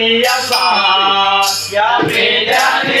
दिली असा या पेजाने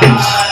bitch.